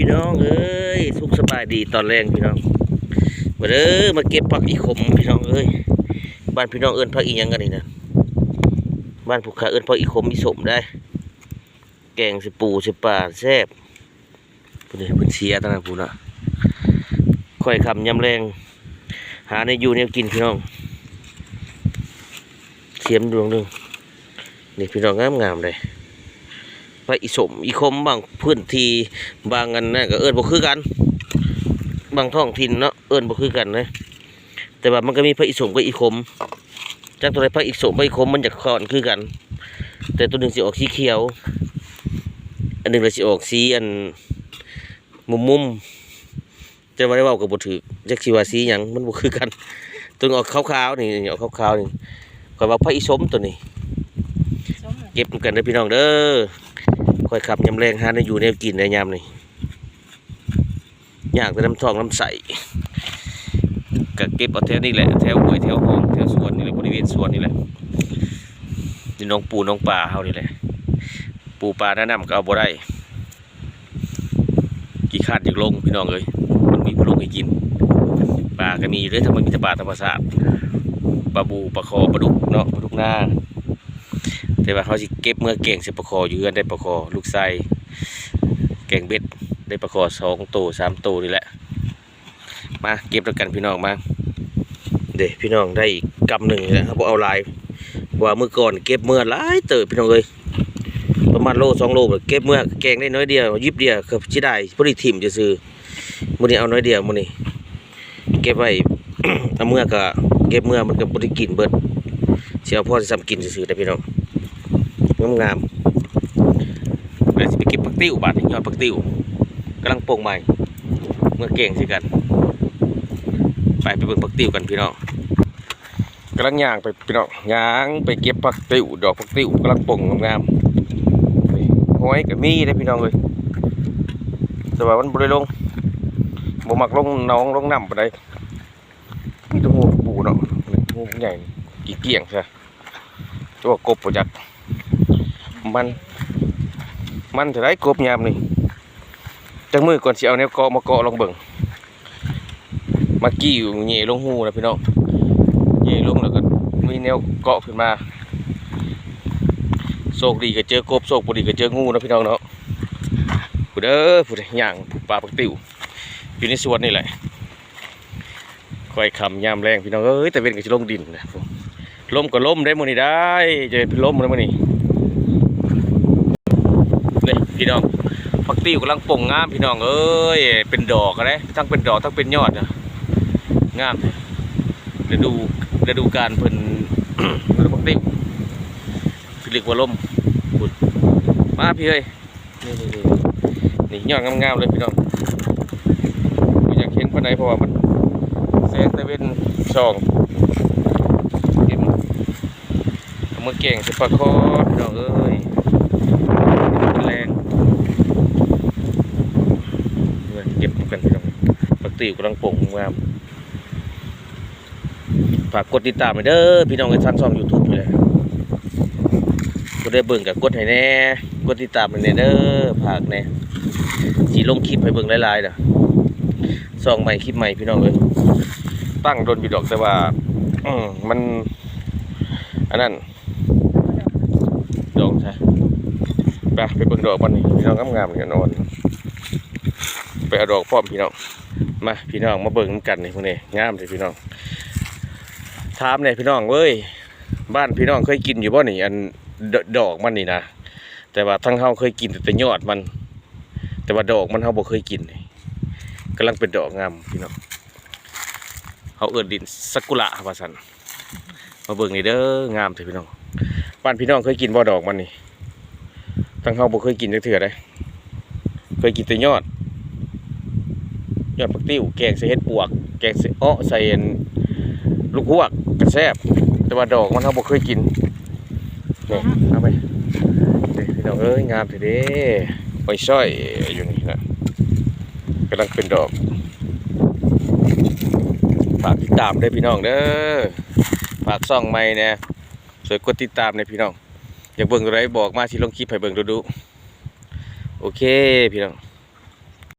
พี่น้องเอ้ยสุขสบายดีตอนแรงพี่น้องมาเด้อมาเก็บผักอีขมพี่น้องเอ้ยบ้านพี่น้องเอิ้นผักอีหยังกันนี่นะบ้านผู้ขาเอิ้นผักอีขมอีสมได้ แกงสิปูสิปลาแซ่บพุ่นนี่เพิ่นเสียตั้งแต่พุ่นน่ะค่อยคำยำแรง หาในอยู่แนวกินพี่น้องเสียมดวงหนึงนี่พี่น้องงามๆเลย พระอิสมอีคมบางพื้นที่บางอันนะก็เอิ้นบ่คือกัน บางท้องถิ่นเนาะเอิ้นบ่คือกันนะแต่ว่ามันก็มีพระอิสมกับอีคมจักตัวใดพระอิสมพระอิคมมันจะคอนคือกัน แต่ตัวหนึงสิออกสีเขียว อันหนึงเลยสิออกสีอันมุมๆแต่ว่าได้เว้าก็บ่ถูกจักสิว่าสีหยังมันบ่คือกัน ตัวนึงออกขาวๆนี่ออกขาวๆนี่ข่อยว่าพระอิสมตัวนี้ส้มเหรอเก็บกันเด้อพี่น้องเด้อ ค่อยขับยำแรงหาในอยู่ในกินในยามนี่อยากแต่น้ำทองน้ำใสก็เก็บเอาแถวนี้แหละแถวห้วยแถวห้องแถวสวนนี่แหละบริเวณสวนนี่แหละนี่น้องปูน้องปลาเฮานี่แหละปูปลาแนะนำก็เอาบ่ได้กี่คาดอยากลงพี่น้องเอ้ยมันมีผู้ลงให้กินปลาก็มีอยู่เด้อถ้ามันมีแต่ปลาธรรมชาติปลาบูปลาคอปลาดุกเนาะปลาดุกหน้า แต่ว่าเขาสิเก็บเมื่อเก่งสิประคออยู่เฮือนได้ประคอลูกไส้แกงเบ็ดได้ประคอสองตัวสามตัวนี่แหละ มาเก็บแล้วกันพี่น้องมาเด็พี่น้องได้อีกกำหนึ่งนี่และครับเอาลายว่าเมื่อก่อนเก็บเมื่อหลายเติบพี่น้องเอ้ยประมาณโลสองโลแบบเก็บเมื่อแกงได้น้อยเดียวยิบเดียวคือชิได้พอดีถิ่มจะซื้อมื้อนี้เอาน้อยเดียวมื้อนี้เก็บไว้เอาเมื่อก็เก็บเมื่อมันก็บ่ได้กินเบิดสิเอาพอสิซ้ำกินซื่อแต่พี่น้อง งามงามๆเดี๋ยวสิไปเก็บปักติ้วบาดนี้ยอดปักติ้วกำลังโป่งใหม่ เมื่อเก่งสิกัน ไปไปเบิ่งปักติ้วกันพี่น้องกำลังย่างไปพี่น้องย่างไปเก็บปักติ้วดอกปักติ้วกำลังโป่งงามๆห้อยกับมีได้พี่น้องเลยแต่ว่ามันบริลงบ่มักลงน้องลงน้ำปานใดมีตัวหูปูเนาะนี่หูใหญ่กี่เกี่ยงใช่ตัวกบประจัก มัน มันจะได้กบยามนี่จังมือก่อนสิเอาแนวเกาะมาเกาะลองเบิ่งมากี้อยู่เหย่ลงหูนะพี่น้องเหย่ลงแล้วก็มีแนวเกาะขึ้นมาโชคดีก็เจอกบโชคบ่ดีก็เจองูนะพี่น้องเนาะผู้เด้อผู้ใดย่างผู้ปลาปักติ๋วอยู่ในสวนนี่แหละคอยคำยามแรงพี่น้องเอ้ยแต่เว้นก็สิลงดินนะลมก็ลมได้มื้อนี้ได้จะเป็นลมได้มื้อนี้ นี่พี่น้องผักติ้วกำลังป่งงามพี่น้องเอ้ยเป็นดอกอะไรทั้งเป็นดอกทั้งเป็นยอดอะงามฤดูฤดูการเพิ่นผักติ้วพี่เรียกว่าลมพุดมาพี่เอ้ยนี่นี่นี่ยอดงามๆเลยพี่น้องบ่อยากเห็นปานใดเพราะว่ามันแสงตะเวนส่องเก็บเอามือเก่งสิปลาคอพี่น้องเอ้ย มันแรงเงินเก็บกันพี่น้อง กติกำลังป่งงามฝากกดติดตามไปเด้อพี่น้องในชั้นช่องยูทูบเลยก็ได้เบิ่งกับกดให้แน่กดติดตามให้แน่เด้อฝากแน่สีลงคลิปให้เบิ่งหลายๆนะซองใหม่คลิปใหม่พี่น้องเลยตั้งโดนอยู่ดอกแต่ว่าอืมมันอันนั้นดอกใช่ไปไปเบิ่งดอกมันนี่พี่น้องงามๆเนี่ยนอนไปเอาดอกพร้อมพี่น้อง มาพี่น้องมาเบิ่งนกันนี่พวกนี้งามเลยพี่น้องถามเนี่ยพี่น้องเว้ยบ้านพี่น้องเคยกินอยู่บ่นี่อันดดอกมันนี่นะแต่ว่าทั้งเฮาเคยกินแต่ยอดมัน แต่ว่าดอกมันเฮาบ่เคยกินนี่กำลังเป็นดอกงามพี่น้องเฮาเอิ้นดินซากุระว่าซั่นมาเบิ่งนี่เด้องามเถอะพี่น้องบ้านพี่น้องเคยกินบ่ดอกมันนี่ทั้งเฮาบ่เคยกินจักเทื่อเลยเคยกินแต่ยอด ยอดผักติ้วแกงใส่เห็ดปวก แกงใส่อ้อใส่ลูกหวกก็แซบแต่ว่าดอกมันเฮาบ่เคยกินนี่เอาไปเด้พี่น้องเอ้ยงามเถอะเด้หอยซ้อยอยู่นี่นะกำลังเป็นดอกฝากติดตามเด้พี่น้องเด้อฝากซ่องใหม่แหน่ช่วยกดติดตามในอยพี่น้อง อยากเบิ่งตัวไรบอกมาสิลงคลิปให้เบิ่งดูดูโอเคพี่น้อง